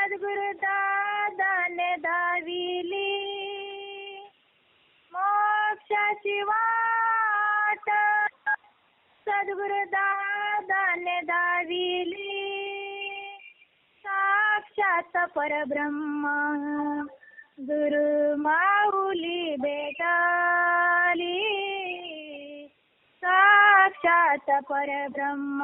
सद्गुरु दादाने दाविली मोक्षाची वाट सद्गुरु दादाने दाविली साक्षात परब्रह्म गुरु माऊली बेटाली साक्षात परब्रह्म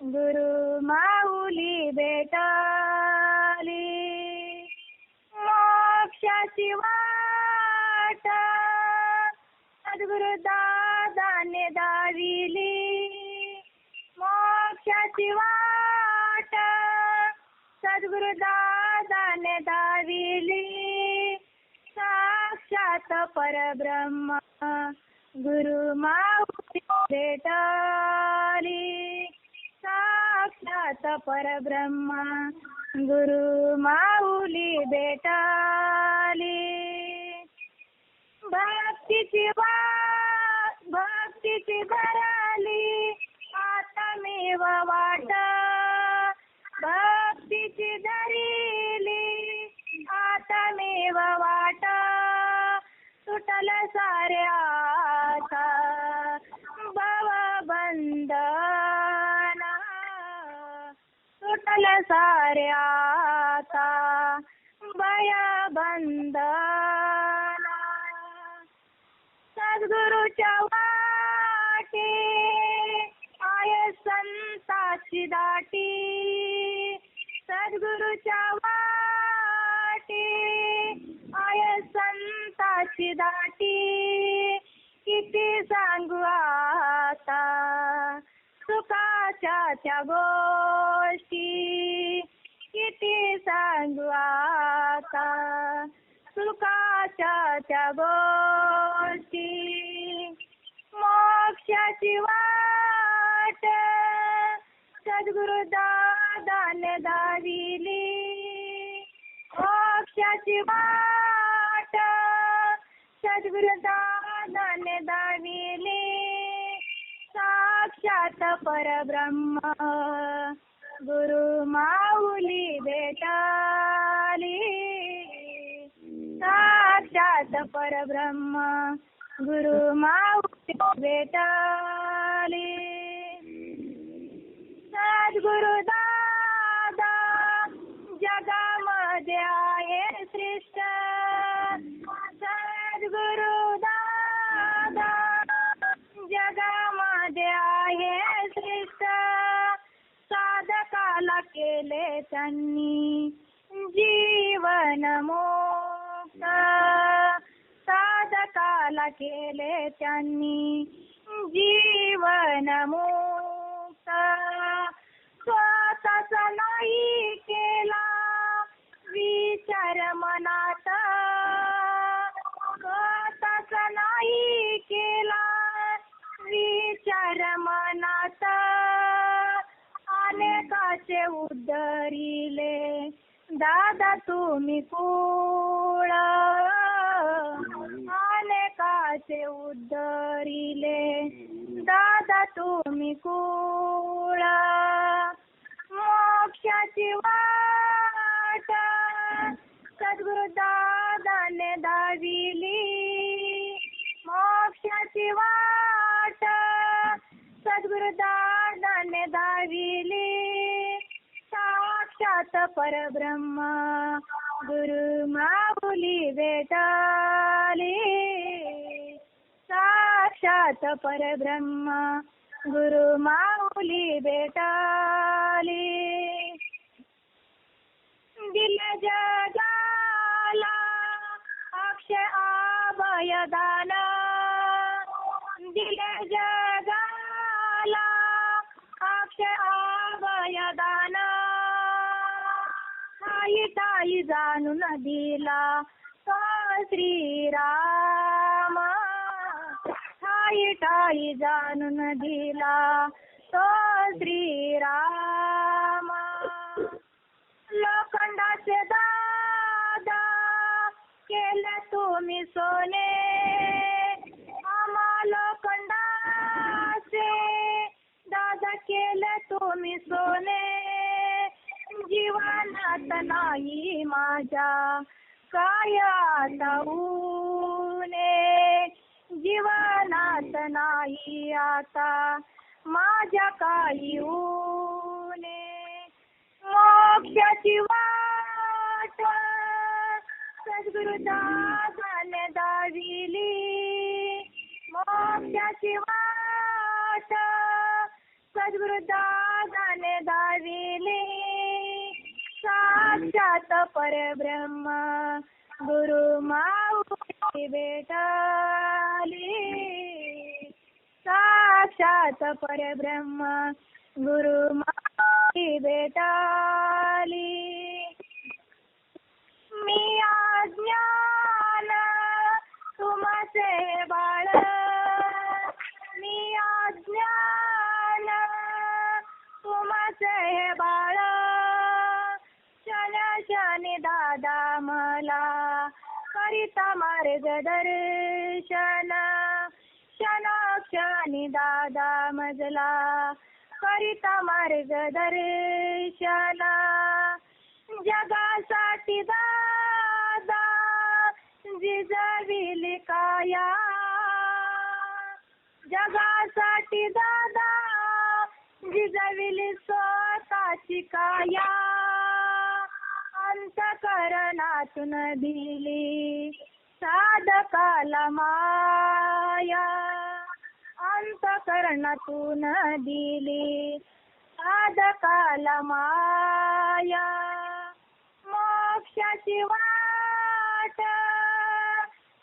गुरु माऊली बेटा मोक्षाची वाट. सद्गुरु दादाने दाविली. मोक्षाची वाट. सद्गुरु दादाने दाविली. साक्षात परब्रह्म गुरु माऊली भेटाली. साक्षात परब्रह्म गुरु माऊली बेटा भक्तीची वा भक्तीची भराली. आता मेव वाट. भक्तीची धरिली. आता मेव वाट. सुटल साऱ्या भव बंधना. सुटल साऱ्या भया भय सद्गुरूच्या वाटी आय संताची दाटी. सद्गुरूच्या वाटी आय संताची दाटी. किती सांगू आता सुखाच्या त्या गोष्टी. किती सांगू आता सुखाच्या त्या गोष्टी. मोक्षाची वाट? सद्गुरु दादाने दाविली. मोक्षाची वाट. सद्गुरु दादाने दाविली. साक्षात परब्रह्म. गुरु माऊली भेटाली. साक्षात परब्रह्म. गुरु माऊ भेटाले सद्गुरु दादा जगामध्ये आहे श्रेष्ठ. सद्गुरु दादा जगामध्ये आहे श्रेष्ठ. साधकाला केले त्यांनी जीवन मुक्त साधकाला केले त्यांनी. जीवन मुक्त स्वतःचा नाही केला. विचार मनात स्वतःचा नाही केला. विचार मनात अनेकाचे उद्धरिले दादा तुम्ही कुळ. अनेकाचे उद्धरिले दादा तुम्ही कुळा. मोक्षाची वाट. सद्गुरु दादाने दाविली. मोक्षाची वाट. सद्गुरु दादाने दाविली. साक्षात परब्रह्म गुरु माऊली भेटाली. साक्षात परब्रह्म. गुरु माऊली भेटाली. दिल जगाला अक्षय अभयदान दिल जगाला अक्षय अभयदान आई ताई जाणून दिला तो श्रीराम? ठाई ठाई जाणून दिला तो श्रीराम. लोखंडाचे दादा केले तुम्ही सोने. आम्हा लोखंडाचे दादा केले तुम्ही सोने. जीवनात नाही माझ्या. काय आता नाही आता माझ्या काही ऊने. मोक्षाची वाट सद्गुरुदासाने दाविली. मोक्षाची वाट सद्गुरुदासाने दाविली. साक्षात परब्रह्म गुरु माऊली भेटाली. साक्षात परब्रह्म गुरु माई भेटली. मी आज्ञान तुमचे बाळ मी आज्ञान तुमचे बाळ क्षण क्षणी दादा मला करिता मार्गदर्शन. क्षण क्षणी दादा मजला करिता मार्गदर्शला जगासाठी दादा जिजविली काया. जगासाठी दादा जिजविली स्वतःची काया. अंतकरणातून दिली साधकाला मा अंतकरणातून दिली साधकाला माया मोक्षाची वाट.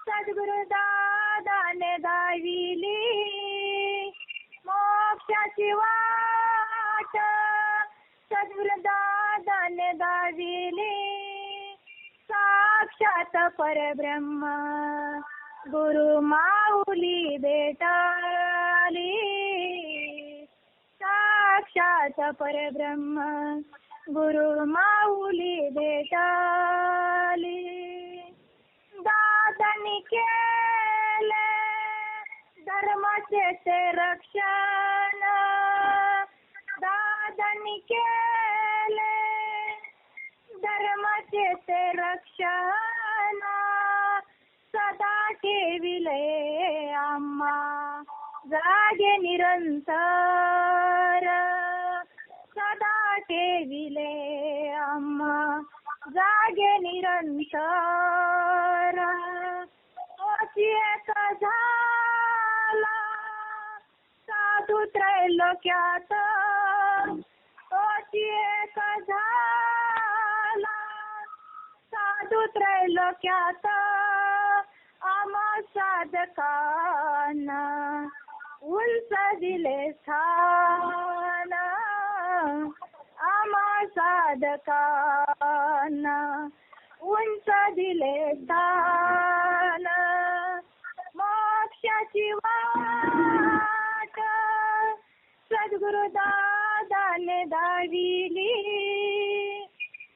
सद्गुरु दादाने दाविली. मोक्षाची वाट. सद्गुरु दादाने दाविली. साक्षात परब्रह्म. गुरु माऊली भेटली साक्षात परब्रह्म गुरु माऊली भेटाली. दादानी केले धर्माचे ते रक्षण. दादनी केले धर्माचे ते रक्षण. सदा ठेविले आम्हा जागे निरंतर. सदा ठेविले अम्मा जागे निरंतर. तोची एक झाला साधू त्रैलोक्यात. तोची एक झाला साधू त्रैलोक्यात. आम्हा साधकांना उंच दिले स्थान आमा साधकांना। उंच दिले स्थान मोक्षाची वाट। सद्गुरु दादाने दाविली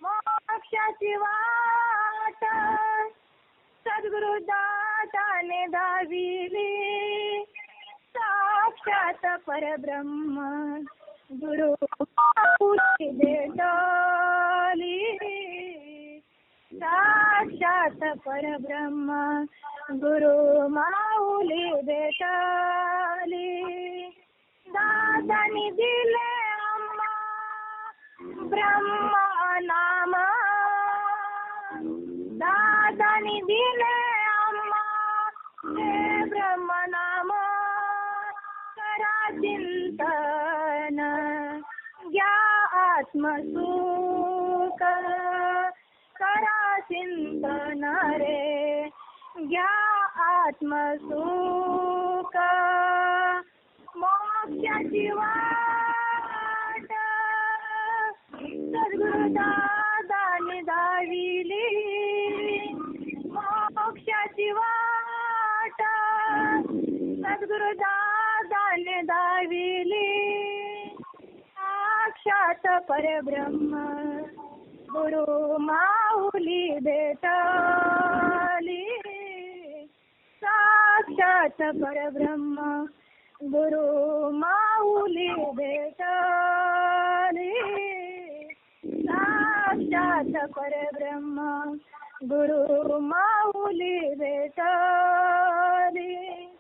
मोक्षाची वाट। सद्गुरु दादाने दाविली। साक्षात परब्रह्म. गुरु माऊली भेटली. साक्षात परब्रह्म. गुरु माऊली भेटली. दादानी दिले आम्हा ब्रह्म नाम. दादानी दिले आत्मसुख करा चिंतन रे घ्या आत्मसुख. मोक्षाची वाट सद्गुरुदा दानी दाविली साक्षात परब्रह्म. गुरु माऊली भेटली. साक्षात परब्रह्म. गुरु माऊली भेटली. साक्षात परब्रह्म. गुरु माऊली भेटली.